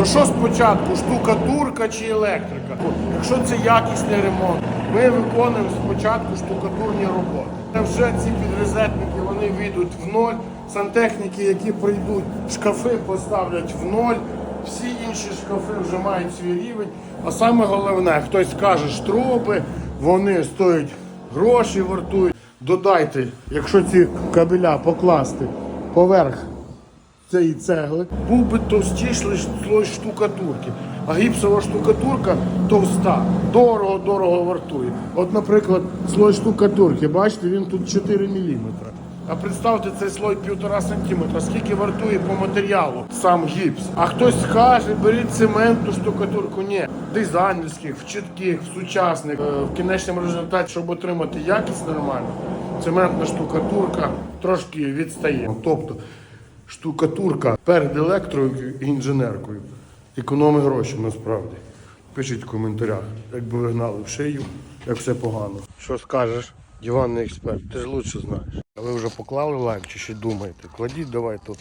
То що спочатку, штукатурка чи електрика? Якщо це якісний ремонт, ми виконуємо спочатку штукатурні роботи. Вже ці підрезетники вони вийдуть в ноль. Сантехніки, які прийдуть, шкафи поставлять в ноль. Всі інші шкафи вже мають свій рівень. А саме головне, хтось каже, штроби, вони стоять гроші, вартують. Додайте, якщо ці кабеля покласти поверх цієї цегли, був би товстіший слой штукатурки. А гіпсова штукатурка товста, дорого-дорого вартує. От, наприклад, слой штукатурки, бачите, він тут 4 мм. А представте цей слой 1,5 см, скільки вартує по матеріалу сам гіпс. А хтось скаже, беріть цементну штукатурку. Ні, дизайнерських, в чітких, в сучасних, Е, в кінечному результаті, щоб отримати якість нормальну, цементна штукатурка трошки відстає. Тобто штукатурка перед електрою і інженеркою. Економи гроші насправді. Пишіть в коментарях, як би ви гнали в шию, як все погано. Що скажеш, диванний експерт, ти ж лучше знаєш. А ви вже поклали лайк чи ще думаєте? Кладіть давай тут.